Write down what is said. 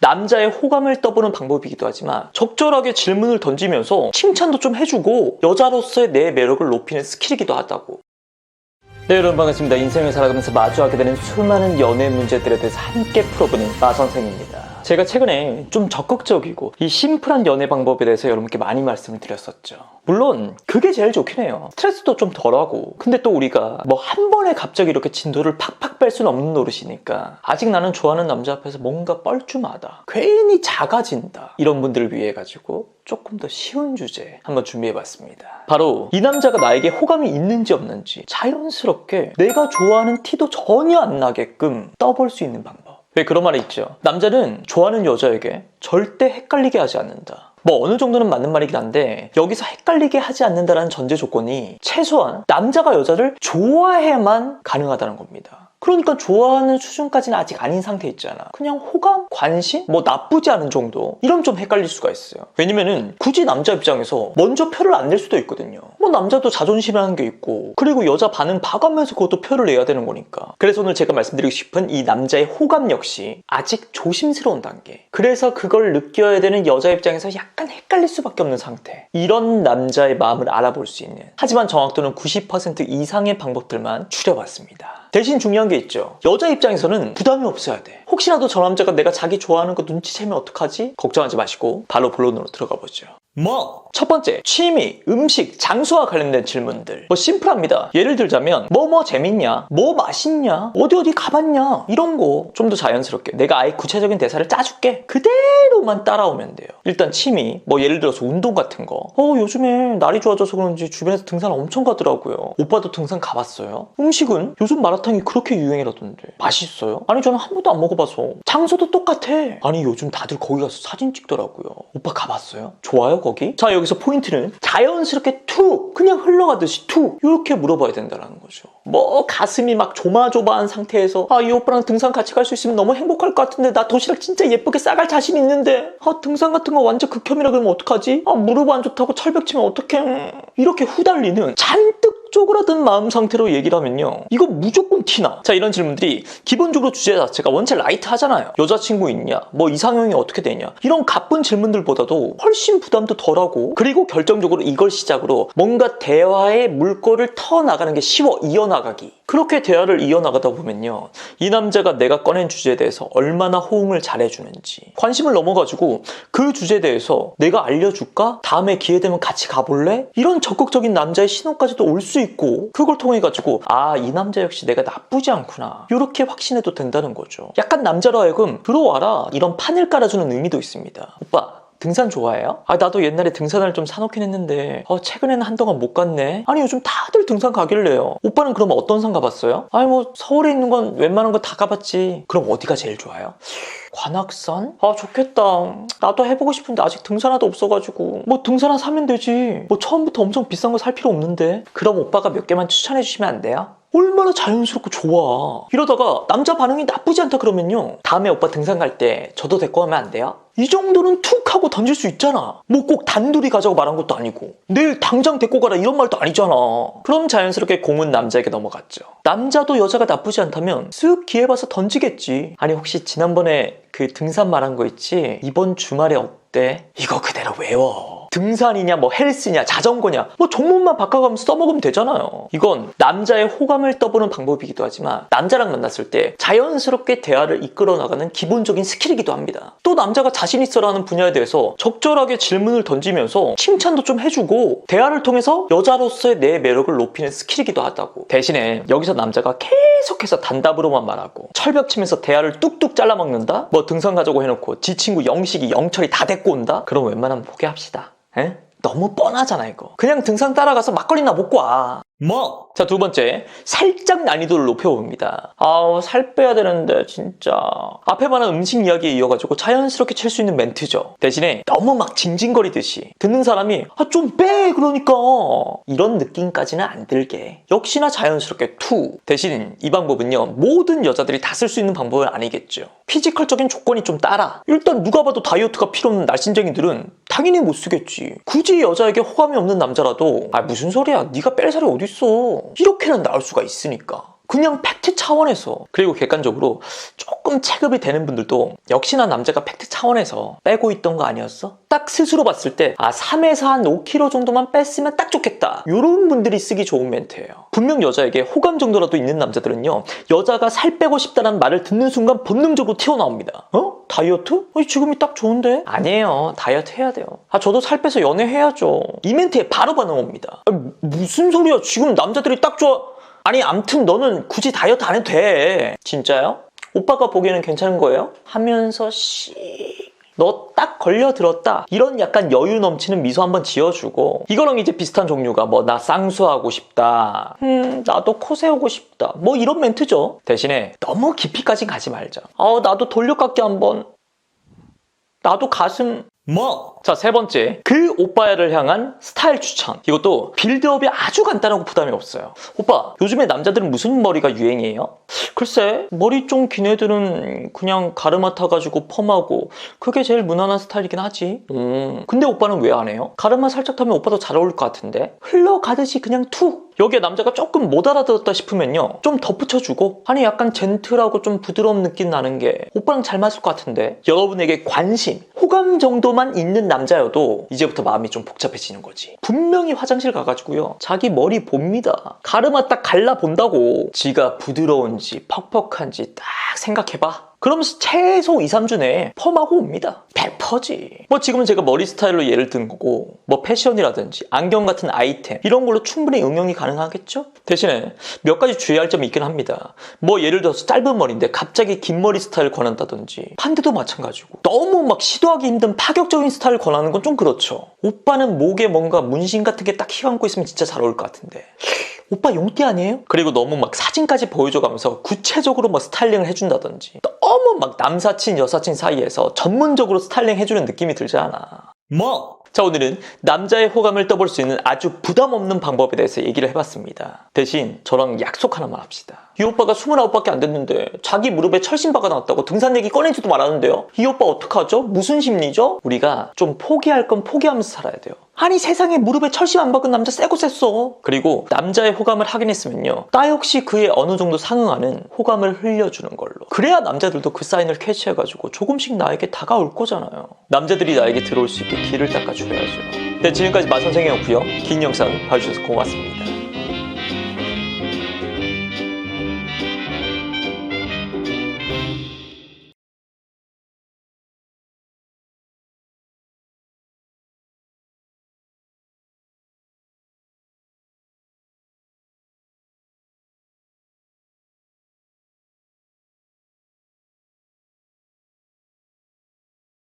남자의 호감을 떠보는 방법이기도 하지만 적절하게 질문을 던지면서 칭찬도 좀 해주고 여자로서의 내 매력을 높이는 스킬이기도 하다고. 네, 여러분 반갑습니다. 인생을 살아가면서 마주하게 되는 수많은 연애 문제들에 대해서 함께 풀어보는 마 선생입니다. 제가 최근에 좀 적극적이고 이 심플한 연애 방법에 대해서 여러분께 많이 말씀을 드렸었죠. 물론 그게 제일 좋긴 해요. 스트레스도 좀 덜하고 근데 또 우리가 뭐 한 번에 갑자기 이렇게 진도를 팍팍 뺄 수는 없는 노릇이니까 아직 나는 좋아하는 남자 앞에서 뭔가 뻘쭘하다. 괜히 작아진다. 이런 분들을 위해 가지고 조금 더 쉬운 주제 한번 준비해봤습니다. 바로 이 남자가 나에게 호감이 있는지 없는지 자연스럽게 내가 좋아하는 티도 전혀 안 나게끔 떠볼 수 있는 방법. 왜 그런 말이 있죠? 남자는 좋아하는 여자에게 절대 헷갈리게 하지 않는다. 뭐 어느 정도는 맞는 말이긴 한데 여기서 헷갈리게 하지 않는다라는 전제 조건이 최소한 남자가 여자를 좋아해만 가능하다는 겁니다. 그러니까 좋아하는 수준까지는 아직 아닌 상태 있잖아. 그냥 호감, 관심, 뭐 나쁘지 않은 정도. 이러면 좀 헷갈릴 수가 있어요. 왜냐면은 굳이 남자 입장에서 먼저 표를 안 낼 수도 있거든요. 뭐 남자도 자존심이라는 게 있고, 그리고 여자 반응 봐가면서 그것도 표를 내야 되는 거니까. 그래서 오늘 제가 말씀드리고 싶은 이 남자의 호감 역시 아직 조심스러운 단계. 그래서 그걸 느껴야 되는 여자 입장에서 약간 헷갈릴 수밖에 없는 상태. 이런 남자의 마음을 알아볼 수 있는. 하지만 정확도는 90% 이상의 방법들만 추려봤습니다. 대신 중요한 게 있죠. 여자 입장에서는 부담이 없어야 돼. 혹시라도 저 남자가 내가 자기 좋아하는 거 눈치채면 어떡하지? 걱정하지 마시고 바로 본론으로 들어가 보죠. 뭐? 첫 번째, 취미, 음식, 장소와 관련된 질문들. 뭐 심플합니다. 예를 들자면 뭐뭐 재밌냐? 뭐 맛있냐? 어디 어디 가봤냐? 이런 거 좀 더 자연스럽게 내가 아예 구체적인 대사를 짜줄게. 그대로만 따라오면 돼요. 일단 취미, 뭐 예를 들어서 운동 같은 거. 어 요즘에 날이 좋아져서 그런지 주변에서 등산 엄청 가더라고요. 오빠도 등산 가봤어요? 음식은 요즘 마라탕이 그렇게 유행이라던데 맛있어요? 아니 저는 한 번도 안 먹어봐서 장소도 똑같아. 아니 요즘 다들 거기 가서 사진 찍더라고요. 오빠 가봤어요? 좋아요 거기? 자 여기서 포인트는 자연스럽게 툭 그냥 흘러가듯이 툭 이렇게 물어봐야 된다는 거죠. 뭐 가슴이 막 조마조마한 상태에서 아 이 오빠랑 등산 같이 갈 수 있으면 너무 행복할 것 같은데 나 도시락 진짜 예쁘게 싸갈 자신 있는데 아 등산 같은 거 완전 극혐이라 그러면 어떡하지? 아 무릎 안 좋다고 철벽 치면 어떡해? 이렇게 후달리는 잔뜩 쪼그라든 마음 상태로 얘기를 하면요. 이거 무조건 티나. 자, 이런 질문들이 기본적으로 주제 자체가 원체 라이트 하잖아요. 여자친구 있냐? 뭐 이상형이 어떻게 되냐? 이런 가쁜 질문들보다도 훨씬 부담도 덜하고 그리고 결정적으로 이걸 시작으로 뭔가 대화의 물꼬를 터나가는 게 쉬워 이어나가기. 그렇게 대화를 이어나가다 보면요. 이 남자가 내가 꺼낸 주제에 대해서 얼마나 호응을 잘해주는지 관심을 넘어가지고 그 주제에 대해서 내가 알려줄까? 다음에 기회 되면 같이 가볼래? 이런 적극적인 남자의 신호까지도 올 수 있고 그걸 통해 가지고 아 이 남자 역시 내가 나쁘지 않구나 이렇게 확신해도 된다는 거죠. 약간 남자로 하여금 들어와라 이런 판을 깔아주는 의미도 있습니다. 오빠 등산 좋아해요? 아 나도 옛날에 등산을 좀 사놓긴 했는데 어, 최근에는 한동안 못 갔네 아니 요즘 다들 등산 가길래요 오빠는 그럼 어떤 산 가봤어요? 아니 뭐 서울에 있는 건 웬만한 거 다 가봤지 그럼 어디가 제일 좋아요? 관악산? 아 좋겠다 나도 해보고 싶은데 아직 등산화도 없어가지고 뭐 등산화 사면 되지 뭐 처음부터 엄청 비싼 거 살 필요 없는데 그럼 오빠가 몇 개만 추천해 주시면 안 돼요? 얼마나 자연스럽고 좋아. 이러다가 남자 반응이 나쁘지 않다 그러면요. 다음에 오빠 등산 갈 때 저도 데리고 가면 안 돼요? 이 정도는 툭 하고 던질 수 있잖아. 뭐 꼭 단둘이 가자고 말한 것도 아니고 내일 당장 데리고 가라 이런 말도 아니잖아. 그럼 자연스럽게 공은 남자에게 넘어갔죠. 남자도 여자가 나쁘지 않다면 쓱 기회 봐서 던지겠지. 아니 혹시 지난번에 그 등산 말한 거 있지? 이번 주말에 어때? 이거 그대로 외워. 등산이냐 뭐 헬스냐 자전거냐 뭐 종목만 바꿔가면서 써먹으면 되잖아요. 이건 남자의 호감을 떠보는 방법이기도 하지만 남자랑 만났을 때 자연스럽게 대화를 이끌어 나가는 기본적인 스킬이기도 합니다. 또 남자가 자신 있어라는 분야에 대해서 적절하게 질문을 던지면서 칭찬도 좀 해주고 대화를 통해서 여자로서의 내 매력을 높이는 스킬이기도 하다고. 대신에 여기서 남자가 계속해서 단답으로만 말하고 철벽 치면서 대화를 뚝뚝 잘라먹는다? 뭐 등산 가자고 해놓고 지 친구 영식이 영철이 다 데리고 온다? 그럼 웬만하면 포기합시다 에? 너무 뻔하잖아 이거 그냥 등산 따라가서 막걸리나 먹고 와 뭐? 자, 두 번째. 살짝 난이도를 높여봅니다. 아우, 살 빼야 되는데, 진짜. 앞에 말한 음식 이야기에 이어가지고 자연스럽게 칠 수 있는 멘트죠. 대신에 너무 막 징징거리듯이 듣는 사람이, 아, 좀 빼! 그러니까. 이런 느낌까지는 안 들게. 역시나 자연스럽게 투. 대신 이 방법은요, 모든 여자들이 다 쓸 수 있는 방법은 아니겠죠. 피지컬적인 조건이 좀 따라. 일단 누가 봐도 다이어트가 필요 없는 날씬쟁이들은 당연히 못 쓰겠지. 굳이 여자에게 호감이 없는 남자라도, 아, 무슨 소리야. 네가 뺄 살이 어디 있어. 이렇게는 나올 수가 있으니까. 그냥 팩트 차원에서. 그리고 객관적으로 조금 체급이 되는 분들도 역시나 남자가 팩트 차원에서 빼고 있던 거 아니었어? 딱 스스로 봤을 때 아 3에서 한 5kg 정도만 뺐으면 딱 좋겠다. 이런 분들이 쓰기 좋은 멘트예요. 분명 여자에게 호감 정도라도 있는 남자들은요 여자가 살 빼고 싶다는 말을 듣는 순간 본능적으로 튀어나옵니다. 어? 다이어트? 아니, 지금이 딱 좋은데? 아니에요. 다이어트 해야 돼요. 아 저도 살 빼서 연애해야죠. 이 멘트에 바로 반응 옵니다. 아니, 무슨 소리야? 지금 남자들이 딱 좋아 아니 암튼 너는 굳이 다이어트 안 해도 돼. 진짜요? 오빠가 보기에는 괜찮은 거예요? 하면서 씨... 너딱 걸려들었다. 이런 약간 여유 넘치는 미소 한번 지어주고. 이거랑 이제 비슷한 종류가 뭐 나 쌍수하고 싶다. 음 나도 코 세우고 싶다. 뭐 이런 멘트죠. 대신에 너무 깊이까지 가지 말자. 어 나도 돌려깎기 한번. 나도 가슴 뭐? 자, 세 번째. 그 오빠를 향한 스타일 추천. 이것도 빌드업이 아주 간단하고 부담이 없어요. 오빠, 요즘에 남자들은 무슨 머리가 유행이에요? 글쎄, 머리 좀 긴 애들은 그냥 가르마 타가지고 펌하고 그게 제일 무난한 스타일이긴 하지. 음, 근데 오빠는 왜 안 해요? 가르마 살짝 타면 오빠도 잘 어울릴 것 같은데? 흘러가듯이 그냥 툭! 여기에 남자가 조금 못 알아들었다 싶으면요. 좀 덧붙여주고 아니 약간 젠틀하고 좀 부드러운 느낌 나는 게 오빠랑 잘 맞을 것 같은데 여러분에게 관심, 호감 정도만 있는 남자여도 이제부터 마음이 좀 복잡해지는 거지. 분명히 화장실 가가지고요. 자기 머리 봅니다. 가르마 딱 갈라 본다고. 지가 부드러운지 퍽퍽한지 딱 생각해봐. 그러면서 최소 2, 3주 내에 펌하고 옵니다. 100%지. 뭐 지금은 제가 머리 스타일로 예를 든 거고 뭐 패션이라든지 안경 같은 아이템 이런 걸로 충분히 응용이 가능하겠죠? 대신에 몇 가지 주의할 점이 있긴 합니다. 뭐 예를 들어서 짧은 머리인데 갑자기 긴 머리 스타일 권한다든지 판대도 마찬가지고 너무 막 시도하기 힘든 파격적인 스타일 권하는 건 좀 그렇죠. 오빠는 목에 뭔가 문신 같은 게 딱 휘감고 있으면 진짜 잘 어울릴 것 같은데 오빠 용띠 아니에요? 그리고 너무 막 사진까지 보여줘가면서 구체적으로 뭐 스타일링을 해준다든지 막 남사친 여사친 사이에서 전문적으로 스타일링 해주는 느낌이 들지 않아 뭐? 자 오늘은 남자의 호감을 떠볼 수 있는 아주 부담 없는 방법에 대해서 얘기를 해봤습니다 대신 저랑 약속 하나만 합시다 이 오빠가 29밖에 안 됐는데 자기 무릎에 철심바가 나왔다고 등산 얘기 꺼내지도 말았는데요 이 오빠 어떡하죠? 무슨 심리죠? 우리가 좀 포기할 건 포기하면서 살아야 돼요 아니 세상에 무릎에 철심 안 박은 남자 쎄고 쎄어. 그리고 남자의 호감을 확인했으면요. 나 역시 그에 어느 정도 상응하는 호감을 흘려주는 걸로. 그래야 남자들도 그 사인을 캐치해가지고 조금씩 나에게 다가올 거잖아요. 남자들이 나에게 들어올 수 있게 길을 닦아줘야죠. 네 지금까지 마선생이었고요. 긴 영상 봐주셔서 고맙습니다